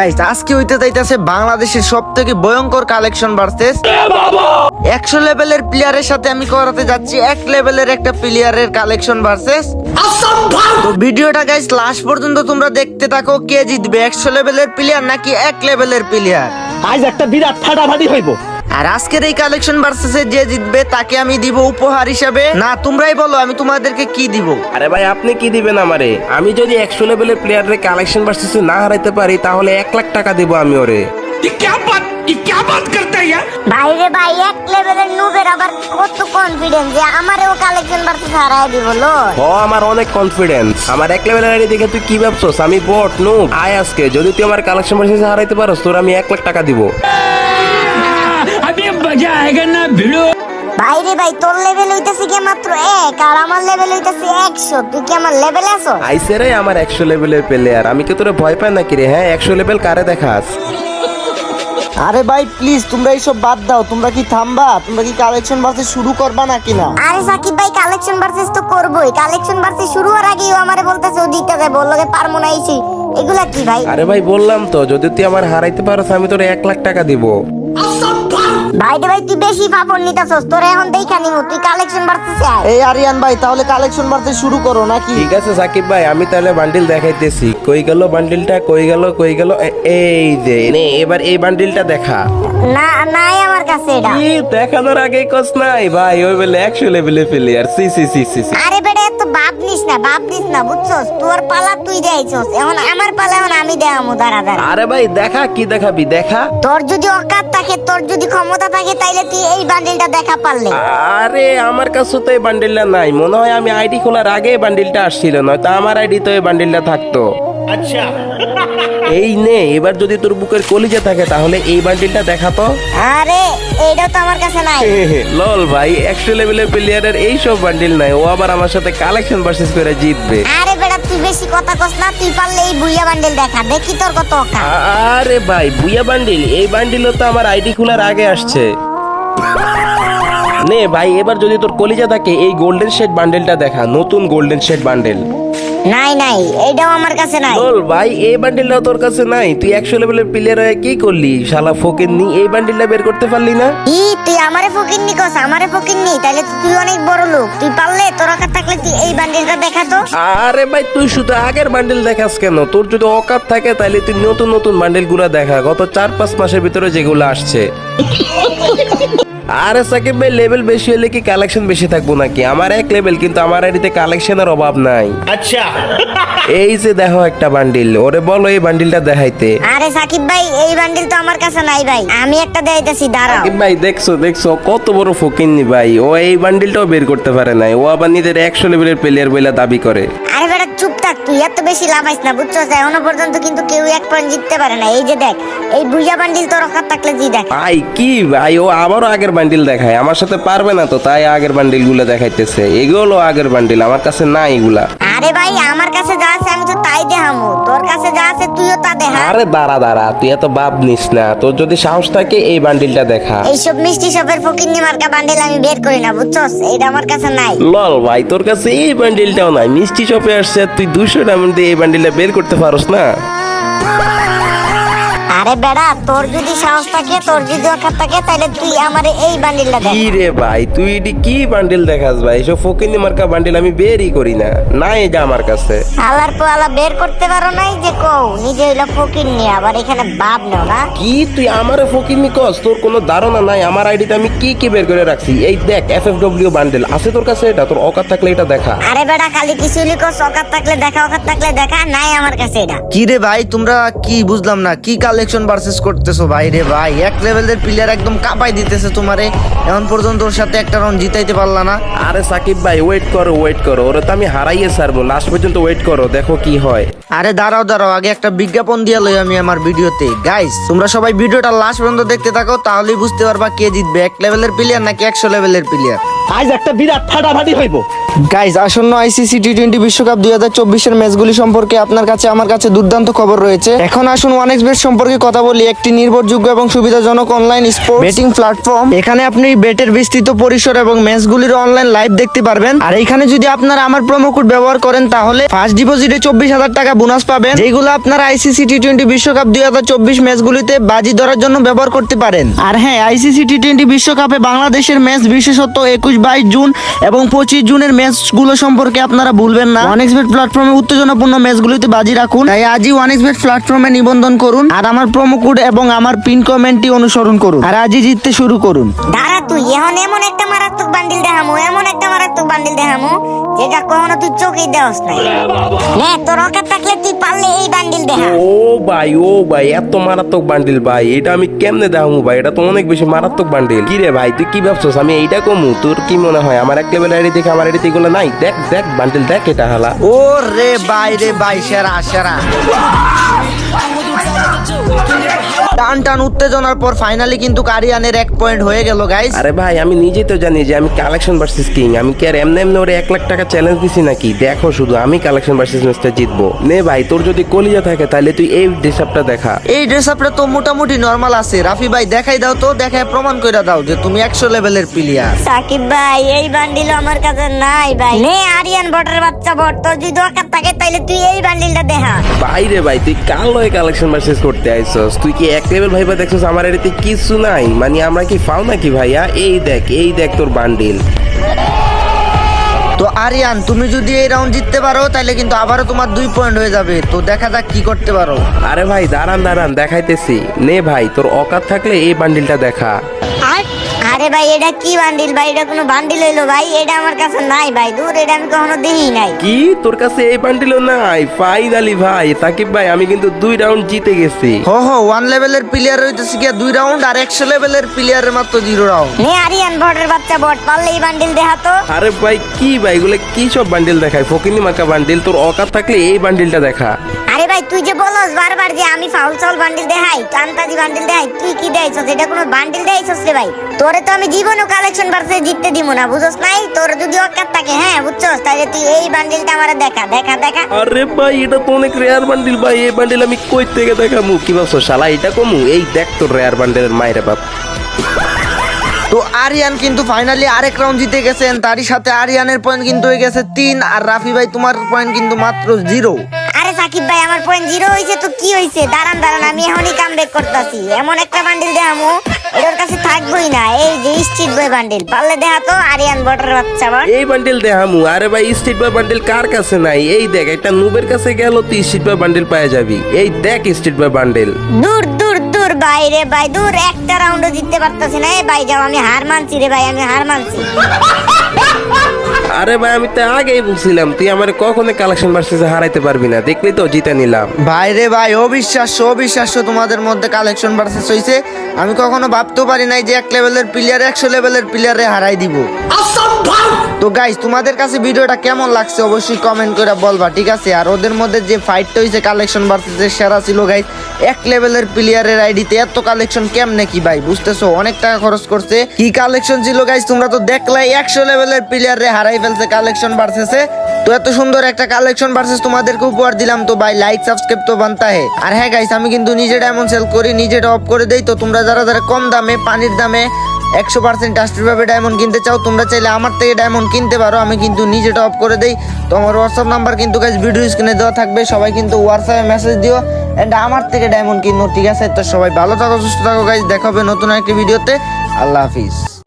Guys আজকে হইতে যাইতেছে বাংলাদেশের সব থেকে ভয়ঙ্কর কালেকশন ভার্সেস একশো লেভেলের প্লেয়ারের সাথে আমি করাতে যাচ্ছি এক লেভেলের একটা প্লেয়ারের কালেকশন ভার্সেস তো ভিডিওটা গাইস লাস্ট পর্যন্ত তোমরা দেখতে থাকো কে জিতবে? একশো লেভেলের প্লেয়ার নাকি এক লেভেলের প্লেয়ার আজ একটা বিরাট ফাটাফাটি হইব। আর আজকের এই কালেকশন ভার্সেসে যে জিতবে তাকে আমি দিব উপহার হিসাবে। না তোমরাই বলো আমি তোমাদেরকে কি দিব? আরে ভাই আপনি কি দিবেন আমারে? আমি যদি একশো লেভেলের প্লেয়ারের কালেকশন ভার্সেস না হারাইতে পারি তাহলে এক লাখ টাকা দিব আমি ওরে। ভাইরে ভাই এক লেভেলের নুবের আবার কত কনফিডেন্স যে আমারও কালেকশন ভার্সেস হারাই দিব লো ও আমার অনেক কনফিডেন্স আমার এক লেভেলের আইডি দেখে তুই কি ভাবছস? আমি বট নো আয় আজকে যদি তুই আমার কালেকশন ভার্সেস হারাইতে পারস তোর আমি এক লাখ টাকা দিব। अभी मजा आएगा ना भिड़ो ভাইরে ভাই তোর লেভেল হইতাছে কি মাত্র এক আর আমার লেভেল হইতাছে একশো তুই কি আমার লেভেল আছো আইসে রে আমার একশো লেভেলের প্লেয়ার আমি কি তোরে ভয় পাই নাকি রে হ্যাঁ একশো লেভেল কারে দেখাস আরে ভাই প্লিজ তোমরা এইসব বাদ দাও তোমরা কি থামবা তোমরা কি কালেকশন ভার্সেস শুরু করবা নাকি না আরে সাকিব ভাই কালেকশন ভার্সেস তো করবোই কালেকশন ভার্সেস শুরু হওয়ার আগেই ও আমারে বলতেছে ও দিতে যাবে বললো যে পারবো না এইছি এগুলা কি ভাই আরে ভাই বললাম তো যদি তুই আমার হারাইতে পারস আমি তোরে এক লাখ টাকা দিব ভাই তুই বেশি ফাপড় নিতাছস। তোর এখন দেখা নিমু তুই কালেকশন এই আরিয়ান ভাই তাহলে কালেকশন ভার্সেস শুরু করো নাকি? ঠিক আছে সাকিব ভাই আমি তাহলে বান্ডিল দেখাইতেছি। কই গেল বান্ডিলটা কই গেল কই গেল? এ- এই যে নে এবার এই বান্ডিলটা দেখা। না নাই আমার কাছে এটা। কি দেখানোর আগে কস নাই ভাই ওই বলে একশো লেভেলে player C C C C C. আরে বেটা নিস না বাপ নিস না বুঝছস? তোর পালা তুই দেয়ছস এখন আমার পালা এখন আমি দেয়ামু দাঁড়া দাঁড়া। আরে ভাই দেখা কি দেখাবি? দেখা। তোর যদি অকাত থাকে তোর যদি ক্ষমতা থাকে তাইলে তুই এই বান্ডিলটা দেখা পারলে। আরে আমার কাছে তো এই বান্ডিলটা নাই। মনে হয় আমি আইডি খোলার আগে বান্ডিলটা আসছিল নয়তো আমার আইডি তো এই বান্ডিলটা থাকতো। আচ্ছা। এই নে এবার যদি তোর বুকের কলিজা থাকে তাহলে এই বান্ডিলটা দেখাতো আরে এইটাও তো আমার কাছে নাই। লল ভাই একশো লেভেলের প্লেয়ারের এই সব বান্ডিল নাই। ও আবার আমার সাথে কালেকশন ভার্সেস করে জিতবে। আরে বেটা তুই বেশি কথা কস না তুই পারলে এই বুইয়া বান্ডেল দেখা দেখি তোর কত অকা আরে ভাই বুইয়া বান্ডিল এই বান্ডিলও তো আমার আইডি খোলার আগে আসছে। নে ভাই এবার যদি তোর কলিজা থাকে এই গোল্ডেন শেড বান্ডেলটা দেখা নতুন গোল্ডেন শেড বান্ডেল নাই নাই এইটাও আমার কাছে নাই। বল ভাই এই বান্ডেলটা তোর কাছে নাই। তুই একশো লেভেলের প্লেয়ার হয়ে কি করলি? শালা ফকির নি এই বান্ডেলটা বের করতে পারলি না? ই তুই আমারে ফকির নি কস আমারে ফকির নি তাইলে তুই অনেক বড় লোক। তুই পারলে তোর অকাত থাকলে তুই এই বান্ডিলটা দেখা তো। আরে ভাই তুই শুধু আগের বান্ডেল দেখাস কেন? তোর যদি অকাত থাকে তাহলে তুই নতুন নতুন বান্ডেলগুলা দেখা। গত চার পাঁচ মাসের ভিতরে যেগুলো আসছে। আরে সাকিব ভাই লেভেল বেশি হলে কি কালেকশন বেশি থাকব নাকি? আমার এক লেভেল কিন্তু আমার আইডিতে কালেকশনের অভাব নাই। আচ্ছা। এই যে দেখো একটা বান্ডিল ওরে বলো এই বান্ডিলটা দেখাইতে। আরে সাকিব ভাই এই বান্ডিল তো আমার কাছে নাই ভাই। আমি একটা দেখাইতেছি দাঁড়াও। সাকিব ভাই দেখছ দেখছ কত বড় ফকিন্নি ভাই। ও এই বান্ডিলটাও বের করতে পারে নাই। ও আবার নিজের একশো লেভেলের প্লেয়ার বলে দাবি করে। আরে বেটা চুপ থাক তুই এত বেশি লাফাইস না বুঝছস এখনও পর্যন্ত কিন্তু কেউ এক পয়েন্ট জিততে পারে না। এই যে দেখ এই বুইয়া বান্ডিল তোর অকাত থাকলে জি দেখ। ভাই কি ভাই ও আবারও আগের বান্ডিল দেখায়। আমার সাথে পারবে না তো তাই আগের বান্ডিলগুলো দেখাইতেছে। এগুলো আগের বান্ডিল আমার কাছে নাই এগুলা। আরে ভাই আমার কাছে যা আছে আমি তো তাই দেখামু। তোর কাছে যা আছে তুইও তা দেখা। আরে দাঁড়া দাঁড়া তুই এত বাপ নিস না। তোর যদি সাহস থাকে এই বান্ডিলটা দেখা। এইসব মিষ্টি সবের ফকিন্নি মার্কা বান্ডিল আমি বের করি না বুঝছস? এটা আমার কাছে নাই। লল ভাই তোর কাছে এই বান্ডিলটাও নাই। মিষ্টি শপে আসছে তুই দুশো টাকা দিয়ে এই বান্ডিলটা বের করতে পারস না। আরে বেড়া তোর যদি সাহস থাকে তোর যদি অকাত থাকে তাহলে তুই আমার এই বান্ডিলটা দেখ কি রে ভাই তুই এটি কি বান্ডিল দেখাস ভাই? এসব ফকিনি মার্কা বান্ডিল আমি বেরই করি না। নাই এটা আমার কাছে। আলার পোয়ালা বের করতে পারো নাই যে কও নিজে হইল ফকিন্নি আবার এখানে বাপ নেও না? কি তুই আমারে ফকিনি কস? তোর কোনো ধারণা নাই? আমার আইডিতে আমি কি কি বের করে রাখছি? এই দেখ এফ এফ ডব্লিউ বান্ডেল। আছে তোর কাছে এটা? তোর অকাত থাকলে এটা দেখা। আরে বেড়া খালি কিছু লিখো অকাত থাকলে দেখা অকাত থাকলে দেখা নাই আমার কাছে এটা। কি রে ভাই তোমরা কি বুঝলাম না? কি কালেকশন ভার্সেস করতেছো ভাই রে ভাই। এক লেভেলের প্লেয়ার একদম কাঁপাই দিতেছে তোমারে। এখন পর্যন্ত ওর সাথে একটা রাউন্ড জিতাইতে পারলা না। আরে সাকিব ভাই ওয়েট করো ওয়েট করো। ওরে তো আমি হারাইয়ে ছাড়বো। লাস্ট পর্যন্ত ওয়েট করো দেখো কি হয়। আরে দাঁড়াও দাঁড়াও আগে একটা বিজ্ঞাপন দিয়ে লই আমি আমার ভিডিওতে। গাইস তোমরা সবাই ভিডিওটা লাস্ট পর্যন্ত দেখতে থাকো তাহলেই বুঝতে পারবা কে জিতবে। এক লেভেলের প্লেয়ার নাকি একশো লেভেলের প্লেয়ার আজ একটা বিরাট ফাটাফাটি হইব। গাইজ আসন্ন আইসিসি টি টোয়েন্টি বিশ্বকাপ দুই হাজার চব্বিশের ম্যাচগুলি সম্পর্কে আপনার কাছে আমার কাছে দুর্দান্ত খবর রয়েছে। এখন আসুন ওয়ান এক্স বেট সম্পর্কে কথা বলি। একটি নির্ভরযোগ্য এবং সুবিধাজনক অনলাইন স্পোর্ট বেটিং প্ল্যাটফর্ম এখানে আপনি বেটের বিস্তৃত পরিসর এবং ম্যাচগুলির অনলাইন লাইভ দেখতে পারবেন। আর এখানে যদি আপনারা আমার প্রোমো কোড ব্যবহার করেন তাহলে ফার্স্ট ডিপোজিটে চব্বিশ হাজার টাকা বোনাস পাবেন। যেগুলো আপনারা আইসিসি টি টোয়েন্টি বিশ্বকাপ দুই হাজার চব্বিশ ম্যাচগুলিতে বাজি ধরার জন্য ব্যবহার করতে পারেন। আর হ্যাঁ আইসিসি টি টোয়েন্টি বিশ্বকাপে বাংলাদেশের ম্যাচ বিশেষত একুশ বাইশ জুন এবং পঁচিশ জুনের ম্যাচগুলো সম্পর্কে আপনারা ভুলবেন না। ওয়ানএক্সবেট প্ল্যাটফর্মে উত্তেজনাপূর্ণ ম্যাচগুলিতে বাজি রাখুন। তাই আজই ওয়ানএক্সবেট প্ল্যাটফর্মে নিবন্ধন করুন আর আমার প্রোমো কোড এবং আমার পিন কমেন্টটি অনুসরণ করুন। আর আজই জিততে শুরু করুন। দাঁড়া তুই এখন এমন একটা মারাত্মক বান্ডিল দেখামু এমন একটা মারাত্মক বান্ডিল দেখামু যেটা কখনো তুই চোখেই দেওয়াস নাই। নে তোর অকার থাকলে তুই পারলে এই বান্ডিল দেখা। ও ভাই ও ভাই এত মারাত্মক বান্ডিল ভাই এটা আমি কেমনে দেখামু ভাই? এটা তো অনেক বেশি মারাত্মক বান্ডিল। কি রে ভাই তুই কি ভাবছস? আমি এইটা কমু তোর কি মনে হয়? আমার এক লেভেল আইডি দেখে আমার আইডি গুলো নাই? দেখ দেখ বান্ডিল দেখ এটা হালা। ও রে বাইরে বাই সেরা সেরা। টান টান উত্তেজনার পর ফাইনালি কিন্তু কারিয়ানের এক পয়েন্ট হয়ে গেল গাইস আরে ভাই আমি নিজেই তো জানি যে আমি কালেকশন ভার্সেস কিং আমি কি আর এমনি এমনি ওরে এক লাখ টাকা চ্যালেঞ্জ দিছি নাকি? দেখো শুধু আমি কালেকশন ভার্সেস ম্যাচটা জিতবো। নে ভাই তোর যদি কলিজা থাকে তাহলে তুই এই ডিসাপটা দেখা। এই ড্রেস আপটা তো মোটামুটি নর্মাল আছে। রাফি ভাই দেখাই দাও তো দেখায় প্রমাণ করে দাও যে তুমি একশো লেভেলের প্লেয়ার সাকিব ভাই এই বান্ডিল আমার কাছে নাই ভাই। নে আরিয়ান বটের বাচ্চা বট তোর যদি দরকার থাকে তাইলে তুই এই বান্ডিলটা দেখা। বাইরে ভাই তুই কাল লয় কালেকশন ভার্সেস করতে আইছস তুই কি এক লেভেল ভাইবা দেখছিস আমার এটাতে কিছু নাই। মানে আমরা কি পাও নাকি ভাইয়া? এই দেখ এই দেখ তোর বান্ডিল তো আরিয়ান তুমি যদি এই রাউন্ড জিততে পারো তাহলে কিন্তু আবারও তোমার দুই পয়েন্ট হয়ে যাবে। তো দেখা যাক কি করতে পারো। আরে ভাই দাঁড়ান দাঁড়ান দেখাইতেছি। নে ভাই তোর অকাত থাকলে এই বান্ডিলটা দেখা। আর ভাই এটা কি বান্ডিল ভাই? এটা কোনো বান্ডিল হইল ভাই? এটা আমার কাছে নাই ভাই দূর এটা আমি কখনো দেখি নাই। কি? তোর কাছে এই বান্ডিলও নাই? ফাইনালি ভাই সাকিব ভাই আমি কিন্তু দুই রাউন্ড জিতে গেছি। হো হো ওয়ান লেভেলের প্লেয়ার হইতেছে কি দুই রাউন্ড আর একশো লেভেলের প্লেয়ারের মাত্র জিরো রাউন্ড নে আরিয়ান বটের বাচ্চা বট পারলে এই বান্ডিল দেখা তো আরে ভাই কি ভাই এগুলো কি সব বান্ডিল দেখায়? ফকিনি মাকা বান্ডিল তোর অকাত থাকলে এই বান্ডিলটা দেখা। তুই যে বলস বারবার যে আমি ফাউল চাউল বান্ডিল দেখাই কান্তাজি বান্ডিল দেখাই তুই কি দেখাইছস? এটা কোনো বান্ডিল দেখাইছস রে ভাই? তোরে তো আমি জীবনও কালেকশন বার্সে জিততে দিব না বুঝছস নাই? তোর যদি অকাত থাকে হ্যাঁ বুঝছস? তাহলে তুই এই বান্ডিলটা আমারে দেখা দেখা দেখা। আরে ভাই এটা তো অনেক রেয়ার বান্ডিল ভাই এই বান্ডিল আমি কই থেকে দেখামু? কি ভাবছ শালা এটা কমু? এই দেখ তোর রেয়ার বান্ডিলের মায়ের বাপ। তো আরিয়ান কিন্তু ফাইনালি আরেক রাউন্ড জিতে গেছেন তারই সাথে আরিয়ানের পয়েন্ট কিন্তু হয়ে গেছে তিন আর রাফি ভাই তোমার পয়েন্ট কিন্তু মাত্র জিরো আরে সাকিব ভাই আমার পয়েন্ট জিরো হয়েছে তো কি হয়েছে দাঁড়ান দাঁড়ান আমি এখনই কাম ব্যাক করতেছি। এমন একটা বান্ডিল দেখামো এটার কাছে থাকবোই না। এই যে স্ট্রিট বয় বান্ডিল পারলে দেখা তো আরিয়ান বর্ডার বাচ্চা বল। এই বান্ডিল দেখামু আরে ভাই স্ট্রিট বয় বান্ডিল কার কাছে নাই? এই দেখ একটা নুবের কাছে গেল তুই স্ট্রিট বয় বান্ডিল পাওয়া যাবি। এই দেখ স্ট্রিট বয় বান্ডিল দূর দূর বাইরে ভাই দূর একটা রাউন্ডও জিততে পারতাছি না। এই ভাই যাও আমি হার মানছি রে ভাই আমি হার মানছি। আরে ভাই আমি তো আগেই বলছিলাম তুই আমার কখনো কালেকশন ভার্সেসে হারাইতে পারবি না। দেখলি তো জিতে নিলাম। ভাই রে ভাই অবিশ্বাস্য অবিশ্বাস্য তোমাদের মধ্যে কালেকশন ভার্সেস হয়েছে আমি কখনো ভাবতেও পারি নাই যে এক লেভেলের প্লেয়ার একশো লেভেলের প্লেয়ারে হারাই দিব। তো গাইস তোমাদের কাছে ভিডিওটা কেমন লাগছে অবশ্যই কমেন্ট করে বলবা ঠিক আছে? আর ওদের মধ্যে যে ফাইটটা হয়েছে কালেকশন ভার্সেস সেরা ছিল গাইস এক লেভেলের প্লেয়ারের আইডিতে এত কালেকশন কেমনে কি ভাই? বুঝতেছো? অনেক টাকা খরচ করছে। কি কালেকশন ছিল গাইস তোমরা তো দেখলাই, একশো লেভেলের প্লেয়ারে হারাই ফেলছে কালেকশন বাড়ছে তো এত সুন্দর একটা কালেকশন ভার্সেস তোমাদেরকে উপহার দিলাম তো ভাই লাইক সাবস্ক্রাইব তো বানতা হে আর হ্যাঁ গাইস আমি কিন্তু নিজে ডায়মন্ড সেল করি, নিজেটা অফ করে দেই। তো তোমরা যারা যারা কম দামে, পানির দামে একশো পার্সেন্ট ট্রাস্টেডভাবে ডায়মন্ড কিনতে চাও, তোমরা চাইলে আমার থেকে ডায়মন্ড কিনতে পারো, আমি কিন্তু নিজে টপ করে দেই। তোমার হোয়াটসঅ্যাপ নাম্বার কিন্তু গাছ ভিডিও স্ক্রিনে দেওয়া থাকবে, সবাই কিন্তু হোয়াটসঅ্যাপে মেসেজ দিও অ্যান্ড আমার থেকে ডায়মন্ড কিনো, ঠিক আছে? তো সবাই ভালো থাকো, সুস্থ থাকো কাজ দেখাবে নতুন একটি ভিডিওতে আল্লাহ হাফিজ।